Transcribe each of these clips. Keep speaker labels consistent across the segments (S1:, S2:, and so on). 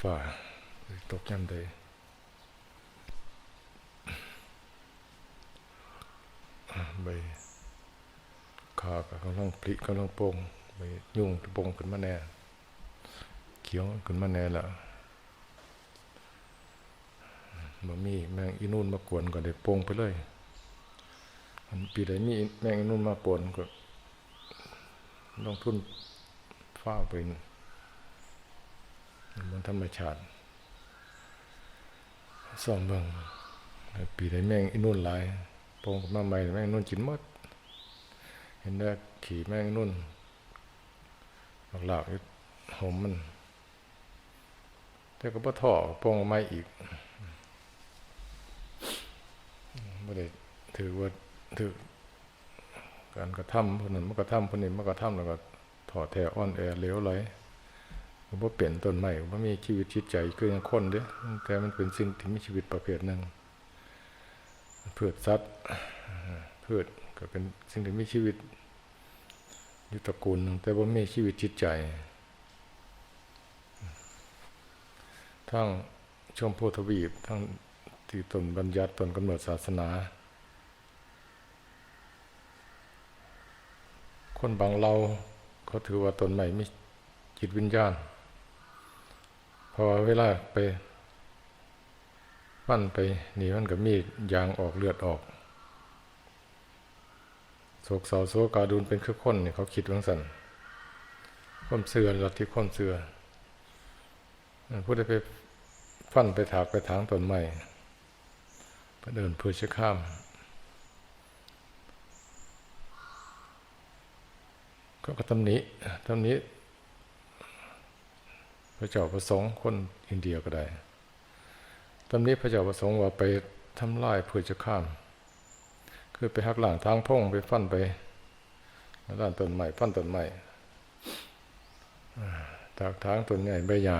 S1: ฝ่าตกย่ำใดใบขาก็กำลังพลิกกำลังโป่งใบยุ่งโป่งขึ้นมาแน่ เขียวขึ้นมาแน่ละบ่มีแมงอีนู่นมากวนก็ได้โป่งไปเลยมันปีใดมีแมงอีนู่นมาปวนก็ลงทุนฟ้าไป มันธรรมชาติส่องเบิ่งปีใดแม่งอนู่นหลายโป่งขึ้นมาใหม่แม่งนู่นกินมด เห็นได้ขี่แม่งนู่นหลากๆหอมมัน แต่ก็บ่ท่อโป่งออกมาอีกไม่ได้ถือว่าถือการกระทำคนนั้นมันกระทำคนนี้มันกระทำแล้วก็ถอดแท้อ่อนแอเหลวไหล ก็บ่เปลี่ยนต้นใหม่บ่มีชีวิตจิตใจคือยังคนเด้แต่มันเป็นสิ่งที่มีชีวิตประเภทหนึ่งพืชสัตว์พืชก็เป็นสิ่งที่มีชีวิตอยู่ตระกูลหนึงแต่ว่ามีชีวิตจิตใจ ทั้งชมพูทวีปทั้งที่ตนบัญญัติตนกำหนดศาสนา คนบางเราเขาถือว่าตนใหม่มีจิตวิญญาณ พอเวลาไปปั้นไปหนีมันก็มีดยางออกเลือดออกโศกเศร้าโศกาดูนเป็นคือคนเนี่ยเขาคิดว่าสันความเสื่อลัทธิความเสื่อผู้ใดไปฟันไปถากไปถางต้นไม้ไปเดินเพื่อจะข้าม ก็กระตำหนิตำหนิ พระเจ้าประสงค์คนอินเดียก็ได้ตำหนิพระเจ้าประสงค์ว่าไปทำลายเพื่อจะข้าม คือไปหักหลังทางพงไปฟันไปด้านต้นไม้ฟันต้นไม้ถากทางต้นใหญ่ใบหญ้า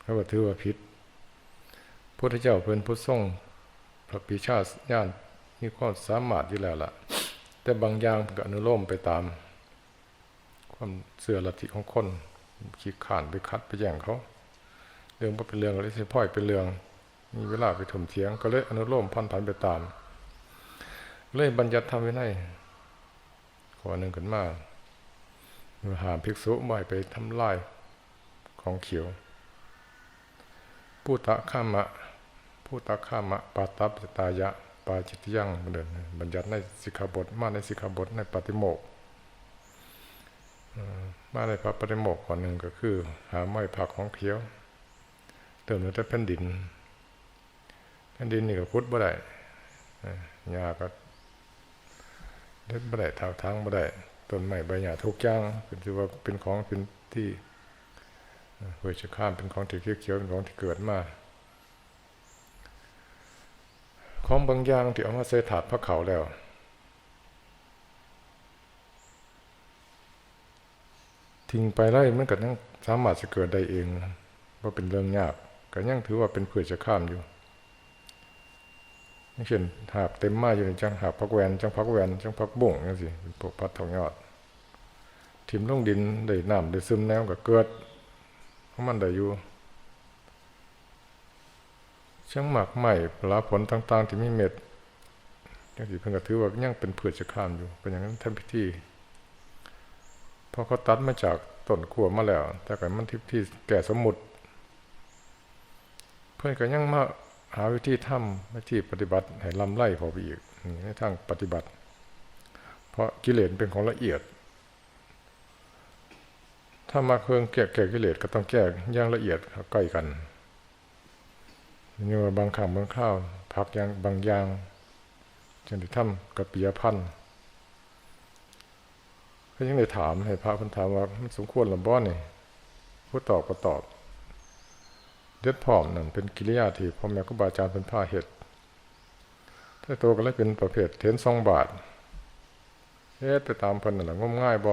S1: เขาก็ถือว่าผิดพุทธเจ้าเป็นผู้ทรงพระปิชาญาณมีความสามารถอยู่แล้วล่ะ แต่บางอย่างก็อนุโลมไปตาม ความเสื่อลัทธิของคน ขี้ขานไปคัดไปแย่งเขา เรื่องก็เป็นเรื่องอะไรสิพ่อยเป็นเรื่อง มีเวลาไปถมเถียง ก็เลยอนุโลมพันผันไปตาม เลยบัญญัติทำไว้ในขอหนึ่งขึ้นมาหามภิกษุบ่อยไปทำลายของเขียวผู้ตะข้ามะผู้ตะข้ามะปาตับตายะปาจิตยังเดินบัญญัติในสิกขาบทมาในสิกขาบทในปฏิโมกข์ มาในพระปฏิโมกข์ข้อหนึ่งก็คือ หาไม้ผักของเขียว เติมแต่แผ่นดินแผ่นดินนี่ก็พุทธบ่ได้หญ้าก็เด็ดบ่ได้ท่าทางบ่ได้ต้นไม้ใบหญ้าทุกอย่างเป็นถือว่าเป็นของเป็นที่เพื่อจะข้ามเป็นของที่เขียวๆเป็นของที่เกิดมาของบางอย่างที่เอามาใส่ถาพระเขาแล้ว ทิ้งไปไล่มันก็ยังสามารถจะเกิดได้เองว่าเป็นเรื่องยากก็ยังถือว่าเป็นเพื่อจะข้ามอยู่เช่นหาบเต็มมาอยู่ในจังหาบพักแวนจังพักแวนจังพักบุ่งนี่สิเป็นพวกพัดทองยอดทิมลงดินได้น้ำได้ซึมแนวก็เกิดเพราะมันได้อยู่ช่างหมักใหม่ผลผลต่าง ๆ ที่มีเม็ดยังสิเพิ่งก็ถือว่ายังเป็นเพื่อจะข้ามอยู่เป็นอย่างนั้นทำพิธี พอเขาตัดมาจากต้นขั้วมาแล้ว แต่ก็มันทิพที่แก่สมุดเพื่อนก็ยังมาหาวิธีทำวิธีปฏิบัติให้ลำไล่พอไปอีกในทางปฏิบัติ เพราะกิเลสเป็นของละเอียด ถ้ามาเครื่องแก้แก้กิเลสก็ต้องแก้ย่างละเอียดใกล้กันนี่ว่าบางครั้งบางข้าวพักย่างบางอย่างจังที่ทำกับปียพันธ์ ก็ยังได้ถามให้พระพันถามว่ามันสมควรหรือบ่นี่ผู้ตอบก็ตอบเด็ดพร้อมนั่นเป็นกิริยาที่พ่อแม่ครูบาอาจารย์เป็นผ้าเห็ดถ้าโตก็เลยเป็นประเภทเทนสองบาทเฮ็ดไปตามเพิ่นนั่นแหละงมง่ายบ่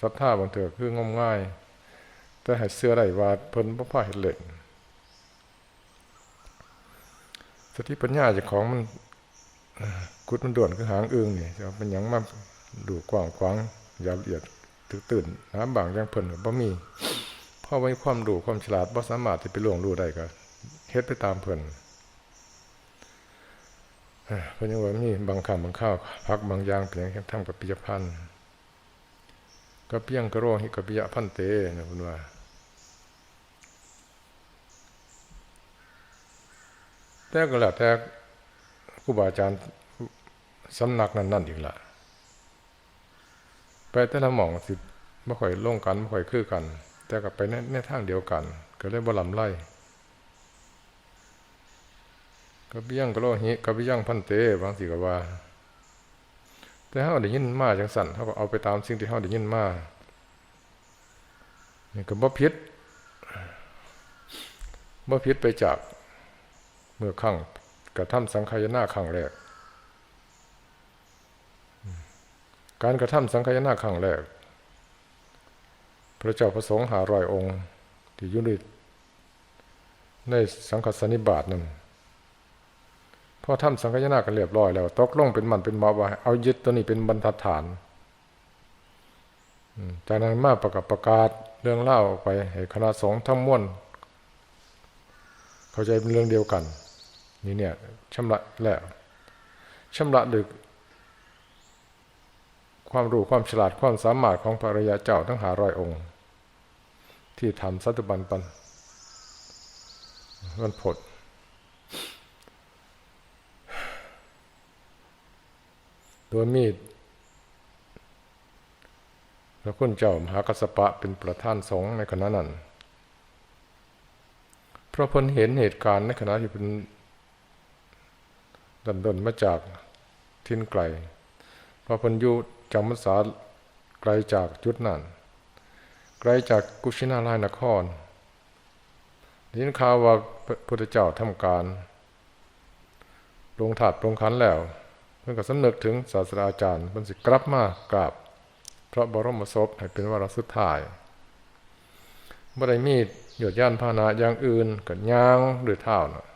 S1: ศรัทธาบางเถื่อคืองมง่าย แต่ให้เสื้อได้ว่าเพิ่นบ่ผ้าเห็ดเล่นสติปัญญาจ้าของมันกุดมันด่วนคือหางอึงนี่จะเป็นหยังมาดูกว้างขวาง อย่าละเอียดตึกตื่นน้ำบางอย่างเพิ่นก็บ่มีเพราะว่ามีความรู้ความฉลาดบ่สามารถที่ไปล่วงรู้ได้ก็เฮ็ดไปตามเพิ่นเอ้อเพิ่นยังว่ามีบางคำบางข้าวพักบางอย่างเป็นอย่างทำกับปิยพันธ์กับเพียงกระโรหิกับปิยพันเตนะเพิ่นว่าแต่ก็แล้วแต่ครูบาอาจารย์สำนักนั้นนั่นอีกละ ไปแต่ละหม่องสิไม่ค่อยลงกันไม่ค่อยคือกัน แต่ก็ไปในในทางเดียวกัน ก็เลยบ่ลำไล่ก็บี้ยงก็โลหิก็บี้ยงพันเตบางสิก็ว่า แต่เฮาได้ยินมาจังสั่นเฮาก็เอาไปตามสิ่งที่เฮาได้ยินมานี่ก็บ่ผิดบ่ผิดไปจากเมื่อครั้งกระทำสังขายนาครั้งแรก การกระทำสังขายนาครั้งแรก พระเจ้าประสงค์หารอยองค์ ที่ยุนิในสังฆสนิบาตนั้นพอทำสังขายนากันเรียบร้อยแล้ว ตกลงเป็นมันเป็นมาว่า เอายึดตัวนี้เป็นบรรทัดฐานจากนั้นมาประกาศประกาศเรื่องเล่าออกไปให้คณะสงฆ์ทั้งมวลเข้าใจเป็นเรื่องเดียวกัน นี่เนี่ยชำระแล้วชำระดึก ความรู้ความฉลาดความสามารถของพระรยาเจ้าทั้งหาร้อยองค์ ที่ทำสัตบันปันมันผลโดยมีดพระคุณเจ้ามหากัสสปะเป็นประธานสงฆ์ในขณะนั้นเพราะพนเห็นเหตุการณ์ในขณะที่เป็นดันดนมาจากทิ้นไกลเพราะพนยู่ จำพรรษาไกลจากจุดนั้น ไกลจากกุชินาลายนครดินข่าวว่าพระพุทธเจ้าทำการลงถาดลงขันแล้วเพื่อนก็สำนึกถึงศาสตราจารย์เพิ่นสิกลับมากราบพระบรมศพให้เป็นวาระสุดท้ายบ่ได้มีดหยดย่านพาหนะอย่างอื่นกับยางหรือเท้านะ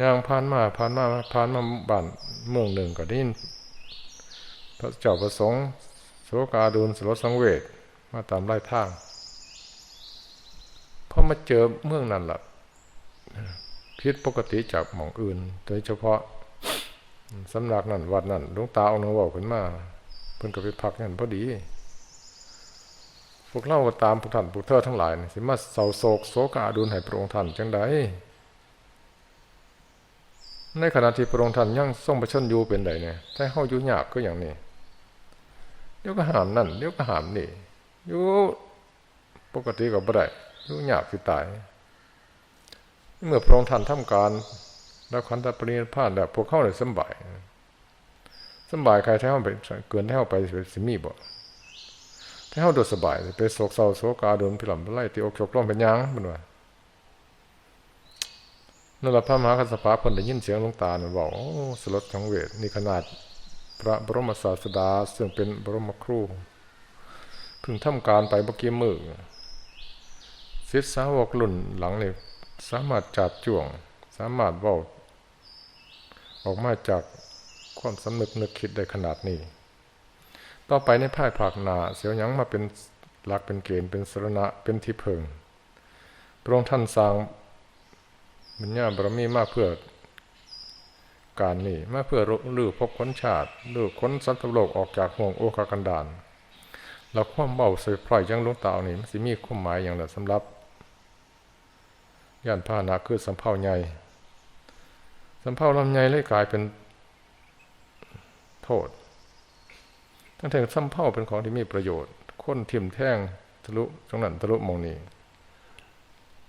S1: ย่างผ่านมาผ่านมาผ่านมาบ้านเมืองหนึ่งก็ได้ยิน พระเจ้าประสงค์โสกาดูลสลดสังเวชมาตามไล่ทางพอมาเจอเมืองนั้นละพิษปกติจากหม่องอื่น โดยเฉพาะสำนักนั่นวัดนั่นลวงตาองค์นึงบอกขึ้นมาเพิ่นก็ไปพักนั่นพอดี พวกเราก็ตามพวกท่านพวกเธอทั้งหลายสิมาเศร้าโศกโศกอาดุลให้พระองค์ท่านจังไดในขณะที่พระองค์ท่านยังทรงประชนอยู่เป็นใดเนี่ยถ้าเฮาอยู่ยากก็อย่างนี้ ดี๋ยวก็หามนั่นเดี๋ยวก็หามนี่อยู่ปกติก็บ่ได้อยู่ยากสิตาย เมื่อพระองค์ท่านทำการแล้วขันธปรินิพานแล้วพวกเข้าเลยสบายสบายใครถ้เขาไปเกินถ้เขาไปสิมีบ่ถ้เขาโดดสบายไปโศกเศร้าโศกาโดนพิลำไล่ตีอกชกล้มเป็นยังมันว่านั่นแหละพระมหาคัสสปะคนได้ยินเสียงลงตาเนี่ยบอกสลดทั้งเวทนี่ขนาด พระบรมศาสดาซึ่งเป็นบรมครูเพิ่งทำการไปเมื่อกี้มือศิษย์สาวกรุ่นหลังเนี่ยสามารถจับจ่วง สามารถบอกออกมาจากความสำนึกนึกคิดได้ขนาดนี้ ต่อไปในภายภาคหนาเสียวยังมาเป็นหลักเป็นเกณฑ์เป็นสรณะเป็นที่พึงพระองค์ท่านสร้างมัญญาบารมีมากเพื่อ การนี้มาเพื่อลื้อพบค้นชาติลื้อค้นสัตว์โลกออกจากห่วงโอคากันดานเราความเบาเสยพลอยยังลงตานี่มันสิมีความหมายอย่างนั้นสำหรับย่านพาหนะคือสำเภาใหญ่สำเภาลำใหญ่เลยกลายเป็นโทษทั้งที่สำเภาเป็นของที่มีประโยชน์ค้นทิ่มแท่งทะลุตรงนั้นทะลุมองนี้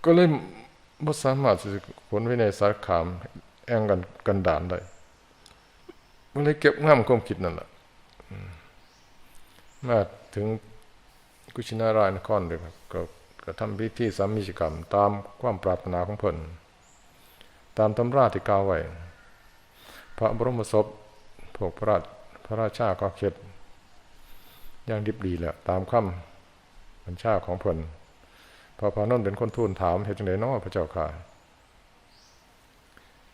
S1: ก็เลยบ่สามารถจะผลไว้ในสารขาม แองกันกันดานได้มันเลยเก็บง่ามความคิดนั่นแหละมาถึงกุชินารายนครเลยครับก็กทำพิธีสามิจกรรม ตามความปรารถนาของเพิ่นตามตำราที่กล่าวไว้พระบรมศพพวกพระราชพระราชาก็เข็ดอย่างดิบดีแหละตามคำบัญชาของเพิ่นพอพานนท์เป็นคนทูลถามเหตุจังไดน้อพระเจ้าค่ะ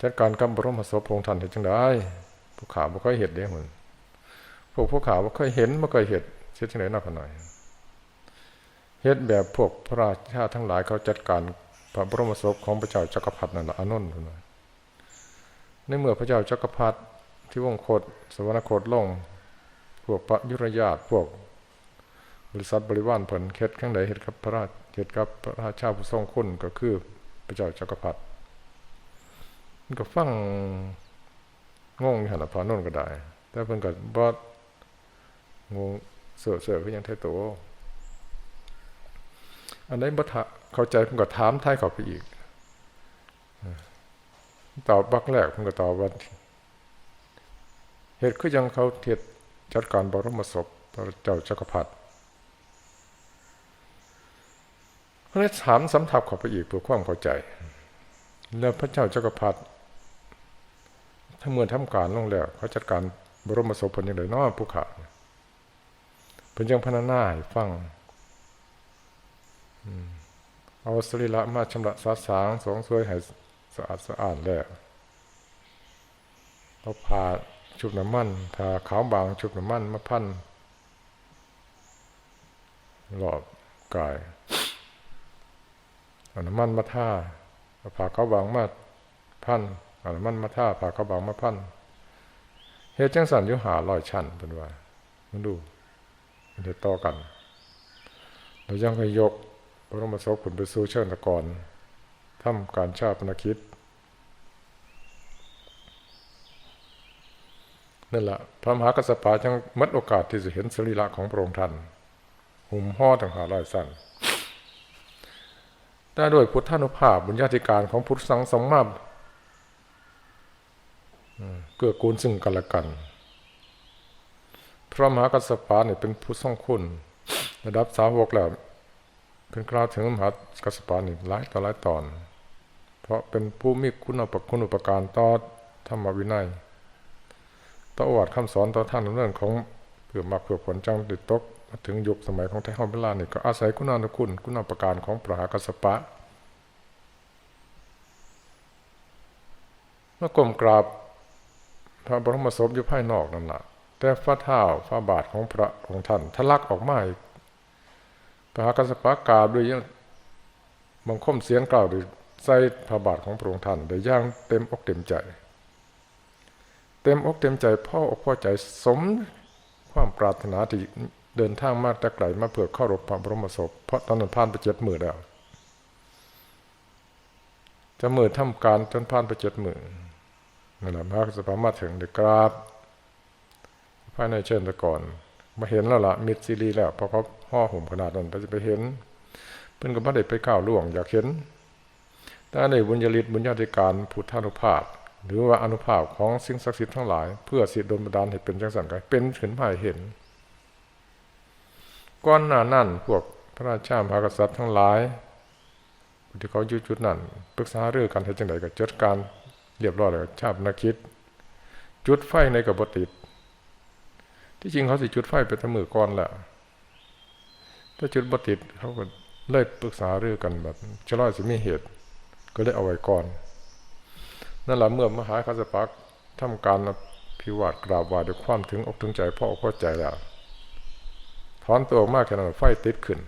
S1: จัดการกับบรมศพพงท่านเหตุจังไดผู้ข่าวบ่เคยเห็นเด้หุ่นพวกผู้ข่าวบ่เคยเห็นบ่เคยเห็นเสียจังไดนอกกันหน่อยเฮ็ดแบบพวกพระราชาทั้งหลายเขาจัดการพระบรมศพของพระเจ้าจักรพรรดินั่นแหละอานนท์นะในเมื่อพระเจ้าจักรพรรดิที่วงโคตสวรรคตลง พวกพระยุรญาตพวกบริษัทบริวารผลเฮ็ดข้างใดเฮ็ดกับพระราชเฮ็ดกับพระราชาผู้ทรงคุณก็คือพระเจ้าจักรพรรดิ มันก็ฟังงงอยู่หั่นน่ะพอานนท์ก็ได้ แต่เพิ่นก็บ่งงเสือเสือคือยังไทโตอันไหนบ่ทะเข้าใจเพิ่นก็ถามท้ายเขาไปอีกตอบบักแรกเพิ่นก็ตอบว่าเหตุคือยังเขาเทียดจัดการบรมศพพระเจ้าจักรพรรดิเพราะนั้นถามสำทับเขาไปอีกเพื่อความเข้าใจ แล้วพระเจ้าจักรพรรดิ ถ้าเมื่อทำการลงแล้ว เขาจัดการบรมศพเพิ่นจังไดเนาะผู้ขาเพิ่นยังพรรณนาให้ฟังเอาสรีระมาชำระสาสางสองสวยให้สะอาดสะอาดแล้วเอาผ่าชุบน้ำมันผ่าขาวบางชุบน้ำมันมาพันรอบกายเอาน้ำมันมาท่าเอาผ่าขาวบางมาพันเมันมาท่าผ่าขาวบางมาพันเฮ็ดจังสันอยู่หาลอยชันเป็นว่า มันดู มันจะต่อกันเรายังไปยกพระมศพขุนไปสู่เชิญตะกรทำการชาปนกิจนั่นแหละพระมหากัสสปะจังมัดโอกาสที่จะเห็นสรีระของพระองค์ท่านหุ่มห่อต่างหาลายสั้นได้ด้วยพุทธานุภาพบุญญาธิการของพุทธสังสมมา เกื้อกูลซึ่งกันและกัน พระมหากัสสปะเนี่ยเป็นผู้ทรงคุณ ระดับสาวกแล้วเป็นกล่าวถึงมหากัสปานี่หลายต่อหลายตอน เพราะเป็นผู้มีคุณอุปคุณอุปการต่อธรรมวินัยต่ออวัดคำสอนต่อท่านเรื่องของเพื่อมาเพื่อผลจังติดตกมาถึงยุคสมัยของไทยฮอมเวลานี่ก็อาศัยคุณานุคุณคุณอุปการของพระมหากัสปะเมื่อกลมกราบ พระบรมศพอยู่ภายนอกนั่นแหละแต่ฟ้าเท้าฟ้าบาทของพระองค์ท่านทะลักออกมาอีกพระกัสสปะกาด้วยยังบังคมเสียงกล่าวด้วยใส่พระบาทของพระองค์ท่านได้ย่างเต็มอกเต็มใจ เต็มอกเต็มใจพ่ออกพ่อใจสมความปรารถนาที่เดินทางมากแต่ไกลมาเพื่อเข้ารบพระบรมศพเพราะตอนนั้นผ่านไปเจ็ดหมื่นแล้วจะมือทำการจนผ่านไปเจ็ดหมื่น นั่นแหละพระกัสสปะมาถึงเดกราบภายในเชิญตะก่อนมาเห็นแล้วล่ะมิดซีรีแล้วพอเขาห่อห่มขนาดนั้นไปจะไปเห็น เพิ่นก็บ่ได้ไปก้าวล่วง อยากเห็นแต่ในบุญญาลิตบุญญาธิการพุทธานุภาพ หรือว่าอนุภาพของสิ่งศักดิ์สิทธิ์ทั้งหลาย เพื่อสิทธิดลบันดาลให้เป็นจังสันกันเป็นขึ้นมาให้เห็นก้อนหน้านั่นพวกพระราชาพากษัตริย์ทั้งหลายที่เขายู่จุดนั้นปรึกษาเรื่องการทำจังไดก็จัดการ เรียบร้อยแล้วชาบนักคิด จุดไฟในกับบติด ที่จริงเขาสิจุดไฟไปทั้งมือก่อนแหละถ้าจุดบติดเขาก็เลิกปรึกษาเรื่องกันแบบชะลอสิมีเหตุ ก็ได้เอาไว้ก่อน นั่นแหละเมื่อมหาคัสปักทำการพิวาทกราบวาด้วยความถึงอกถึงใจพ่อพ่อใจแล้วถอนตัวมากแค่นั้นไฟติดขึ้น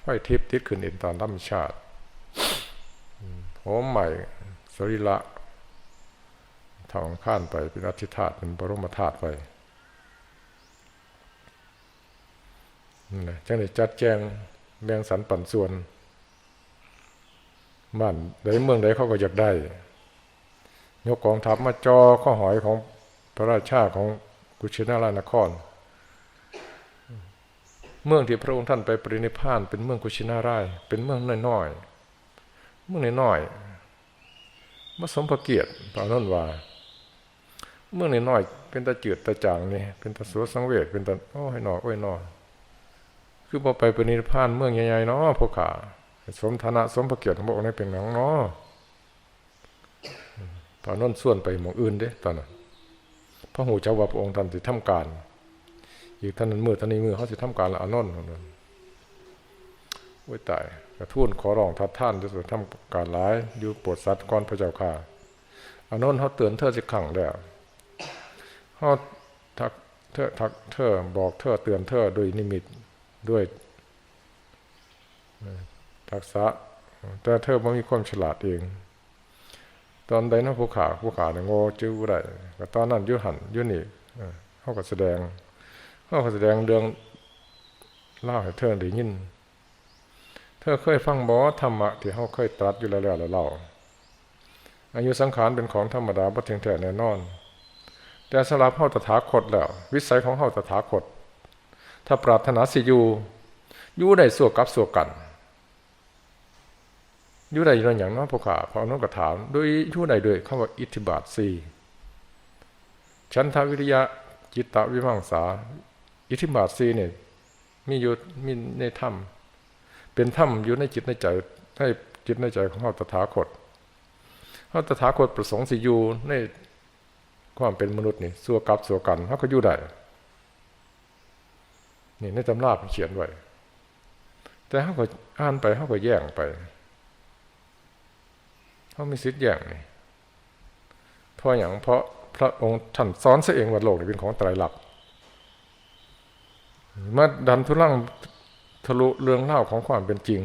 S1: ไฟทิพติดขึ้นอินตามธรรมชาติโหมใหม่สรีละ ทองข้านไปเป็นอธิธาตุเป็นบรมธาตุไปจังได้จัดแจงแบ่งสรรปันส่วนบ้านใดเมืองใดเขาก็อยากได้ ยกกองทัพมาจอข้อหอยของพระราชาของกุชินารานคร เมืองที่พระองค์ท่านไปปรินิพานเป็นเมืองกุชินาราย เป็นเมืองน้อยๆเมืองน้อยๆมาสมพระเกียรติพระนนว่า เมื่องน้อยเป็นตะจืดตะจางนี่เป็นตะสัวสังเวชเป็นตะโอ้ให้หนอโอ้ยนอคือพอไปปณิพานเมืองใหญ่ๆเนาะพวกขาสมฐานะสมพระเกียรติของพระองค์ในเป็นหนังเนาะพระนนส่วนไปหมองอื่นเด้ตอนนั้นพระหูเจ้าว่าพระองค์ท่านสิทำการ อีกท่านนั้นมือท่านนี้มือเขาสิทำการละอนนท์นั้นโอ้ยตายกระทุ่นขอร้องทัดท่านจะสุดทำการร้ายอยู่ปวดสัตว์ก่อนพระเจ้าค่ะอนนท์เขาเตือนเธอจะขังแล้ว เขาทักเธอทักเธอบอกเธอเตือนเธอโดยนิมิตด้วยทักษะ แต่เธอไม่มีความฉลาดเอง ตอนใดนั้นผู้ขาผู้ขาเนี่ยโง่จื้อได้ก็ตอนนั้นยุหันยุนี่เขาก็แสดงเขาก็แสดงเรื่องเล่าให้เธอได้ยิน เธอเคยฟังบอธรรมะที่เขาเคยตรัสอยู่แล้วแล้วเล่าอายุสังขารเป็นของธรรมดาบ่ถึงแท้แน่นอน แต่สำหรับเฮาตถาคตแล้ว วิสัยของเฮาตถาคต ถ้าปรารถนาสิอยู่อยู่ได้สัวกับสัวกันอยู่ได้ด้วยอย่างน้อยพวกข้าพอน้องกระถามด้วยอยู่ได้ด้วยคำว่าอิทธิบาทสี่ฉันทวิริยะจิตตวิมังสา อิทธิบาทสี่เนี่ยมีอยู่มีในธรรมเป็นธรรมอยู่ในจิตในใจให้จิตในใจของเฮาตถาคตเฮาตถาคตประสงค์สิอยู่ใน ความเป็นมนุษย์นี่สัวกับสัวกันเขาก็อยู่ได้นี่ในตำราเขียนไว้ แต่เขาก็อ่านไปเขาก็แย่งไปเขามีสิทธิ์แย่งนี่เพราะอย่างเพราะพระองค์ท่านสอนเสเองว่าโลกนี้เป็นของไตรลักษณ์มาดันทุลังทะลุเรื่องเล่าของความเป็นจริง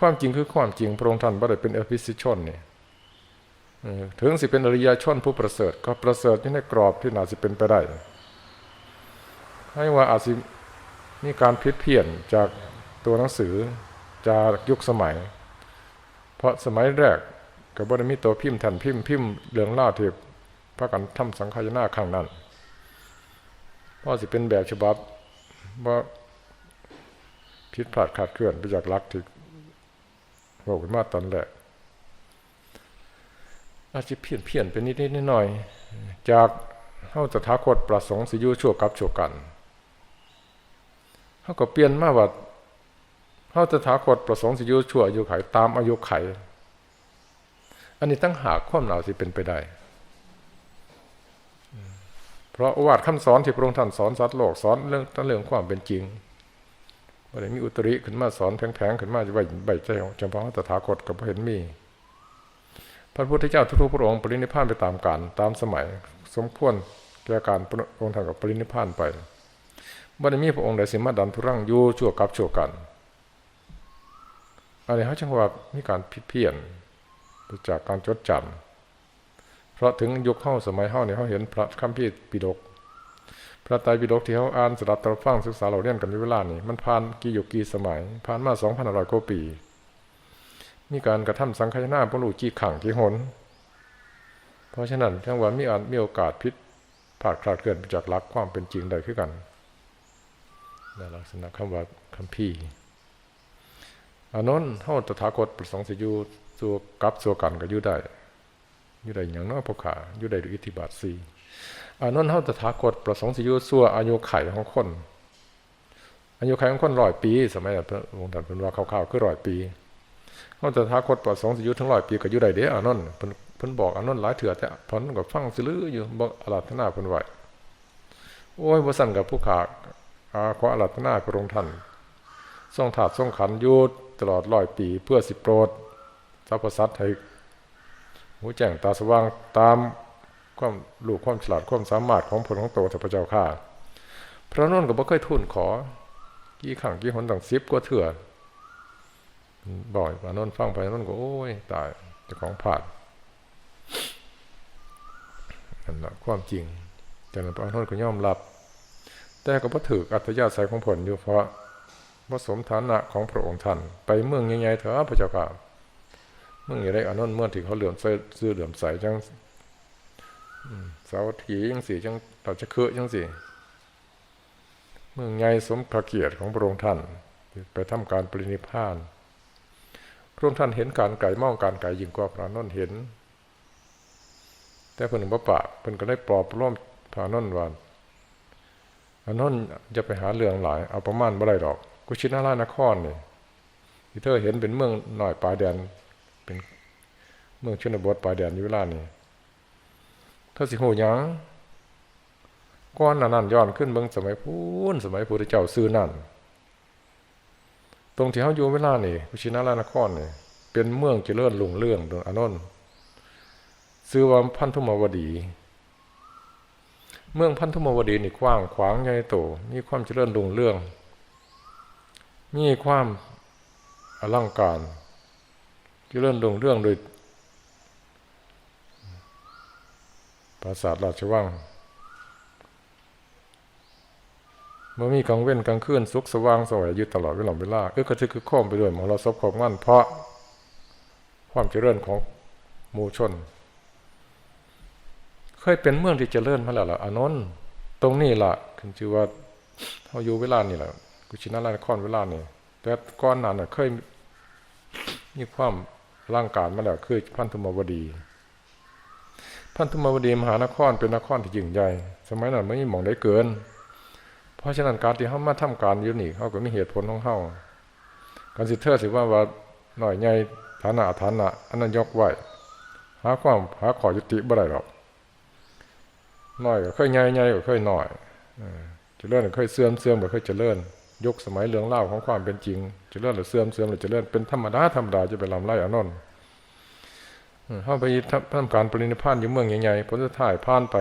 S1: ความจริงคือความจริงพระองค์ท่านบ่ได้เป็นอภิสิชนเนี่ย ถึงสิเป็นอริยชนผู้ประเสริฐ ก็ประเสริฐที่ในกรอบที่น่าสิเป็นไปได้ ให้ว่าอาจสิมีการพิดเพี้ยนจากตัวหนังสือจากยุคสมัย เพราะสมัยแรกกับบได้มีตัวพิมพ์แทนพิมพ์พิมพ์เรื่องล่าที่พระกันทำสังขยนาครั้งนั้นเพราะสิเป็นแบบฉบับว่าผิดพลาดขาดเคลื่อนไปจากลักที่บอกขึ้นมาตอนแรก อาจจะเพี้ยนเพี้ยนไปนิดนิดหน่อยจากเข้าตถาคตประสงค์สิยุชั่วกับชั่วกันเขาก็เปลี่ยนมาว่าเข้าตถาคตประสงค์สิยุชั่วอายุไขตามอายุไข อันนี้ตั้งหากข้อมหล่าสิเป็นไปได้ เพราะวาดคำสอนที่พระองค์ท่านสอนสัตว์โลกสอนเรื่องตั้งเรื่องความเป็นจริงว่าได้มีอุตริขึ้นมาสอนแผงๆขึ้นมาจะใบใบใจของจำพาะตถาคตกับเห็นมี พระพุทธเจ้าทุกๆพระองค์ปรินิพานไปตามการตามสมัย สมควรแก่การพระองค์ทานกับปรินิพานไปบัดนี้พระองค์ใดสิมาดันทุรังอยู่ชั่วกับชั่วกันอันนี้เขาจังว่ามีการผิดเพี้ยนจากการจดจำเพราะถึงยุคเข้าสมัยเข้าเนี่ยเขาเห็นพระคัมภีร์ปิฎกพระไตรปิฎกที่เขาอ่านสดับตรฟังศึกษาเราเรียนกันในเวลานี้มันผ่านกี่ยุคกี่สมัยผ่านมาสองพันหร้อยกว่าปี มีการกระทำสังขยนาปรูจีขังจีหน เพราะฉะนั้นทั้งวันมีอาจมีโอกาสพิษผาดคลาดเกินจากหลักความเป็นจริงใดขึ้นกันในลักษณะคำว่าคำพี่อันนั้นเท่าตถาคตประสงค์สิยูสัวกับสัวกันก็อยู่ได้อยู่ได้อย่างน้อยพกขาอยู่ได้ด้วยอิทธิบาทสีอันนั้นเท่าตถาคตประสงค์สิยูสัวอายุไขของคนอายุไขของคนร้อยปี สมัยพระองค์ตรัสเป็นว่าข่าวๆคือร้อยปี เขาจะท้าคตประสงค์สิยุทั้งร้อยปีก็อยู่ได้เด้อานนท์เพิ่นบอกอานนท์หลายเถื่อแต่พอนก็ฟังสิลืออยู่บอกอรัตนาเพิ่นไหวโอ้ยบ่สั่นกับผู้ขาอาขออรัตนาพระองค์ท่านทรงถาดทรงขันยุดตลอดร้อยปี เพื่อสิโปรดสรรพสัตว์ให้หูแจ้งตาสว่างตามความลูกความฉลาดความสามารถของผลของโตพระเจ้าข้าพระนนท์ก็บ่เคยทุนขอกี่ขังกี่หนต่างซิบก็เถื่อ บ่อยว่านนฟังไปนนก็โอ้ยตายจะของผ่านนั่นแหละความจริง แต่หลวงพ่อนนก็ย่อมรับ แต่ก็พอถืออัตยาศัยของผลอยู่เพราะผสมฐานะของพระองค์ท่านไปเมืองใหญ่ๆเถอะพระเจ้าค่ะเมืองใหญ่อานนท์เมื่อที่เขาเหลื่อมใส่ซื้อเหลื่อมใสจังสาวถีจังสี่จังเราจะเคอะจังสี่เมืองใหญ่สมพระเกียรติของพระองค์ท่าน ไปทำการปรินิพาน พระองค์ท่านเห็นการไก่มองการไก่ยิ่งกว่าพระนนเห็น แต่เพิ่นบ่ปะเพิ่นก็ได้ปลอบร่วมพระนนวันพระนนจะไปหาเรื่องหลายเอาประมาณบ่ได้ดอก กุชินารานครนี่ที่เธอเห็นเป็นเมืองหน่อยปลายแดน เป็นเมืองชนบทปลายแดนยู่เวลานี้เธอสิหูยังก้อนนั่นย้อนขึ้นเมืองสมัยพูนสมัยพุทธเจ้าซื้อนั่น ตรงที่เขาอยู่เวลานี่กุชินารานครนี่เป็นเมืองเจริญลุ่งเรื่องตรงอนนท์ซื้อว่าพันธุมวดี เมืองพันธุมวดีนี่กว้างขวางใหญ่โตมีความเจริญลุ่งเรื่อง มีความอลังการเจริญรุ่งเรื่องโดยปราสาทราชวังเมื่อมีกลางเว้นกลางคืนสุขสว่างสวยอยู่ตลอดเวลาเวลาเออกระทึกคือโค้มไปด้วยมรสพของมันเพราะความเจริญของหมู่ชน เคยเป็นเมืองที่เจริญมาแล้วล่ะอนนท์ตรงนี้ล่ะขึ้นชื่อว่าเขาอยู่เวลานี่แหละกุชินาราครเวลานี่แต่ก่อนนั้นน่ะเคยมีความร่างการมาแล้วคือพันธุมวดี พันธุมวดีมหานครเป็นนครที่ยิ่งใหญ่สมัยนั้นไม่มีหมองได้เกิน เพราะฉะนั้นการที่เขามาทำการอยู่นี่เขาก็มีเหตุผลของเขาการสิเทอร์สิว่าว่าหน่อยใหญ่ฐานะฐานะอันนั้นยกไว้หาความหาขอยุติบ่ได้หรอกน้อยก็ค่อยใหญ่ใหญ่ก็ค่อยหน้อยเออเจริญก็ค่อยเสื่อมเสื่อมก็ค่อยจะเจริญยกสมัยเรื่องเล่าของความเป็นจริง จะเจริญหรือเสื่อมเสื่อมหรือจะเจริญเป็นธรรมดาธรรมดาจะไปลำไล่อนนท์เออเข้าไปทำการปรินิพานอยู่เมืองใหญ่ๆผลสุดท้ายผ่านไป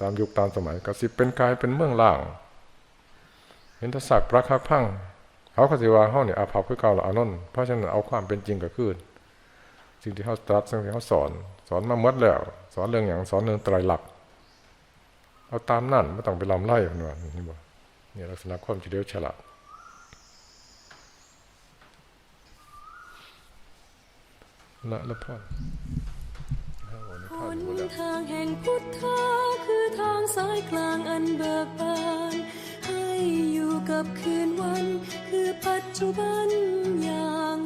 S1: ตามยุคตามสมัยก็สิเป็นกายเป็นเมืองล่าง เห็นทศักดิ์ปรักหักพังเขาก็สิว่าเฮาเนี่ยอาภัพคือเก่าละอานนท์เพราะฉะนั้นเอาความเป็นจริงก็คือสิ่งที่เขาตรัสสิ่งที่เขาสอน สอนมาหมดแล้ว สอนเรื่องอย่างสอนเรื่องไตรลักษณ์เอาตามนั่นไม่ต้องไปลำไล่มันว่านี่บ่เนี่ลักษณะความเฉลียวฉลาดละละพอน
S2: หน
S1: อยู่แล้ว
S2: ทางแห่งพุทธคือทางสายกลางอันเบิกบาน กับคืนวัน คือปัจจุบันอย่าง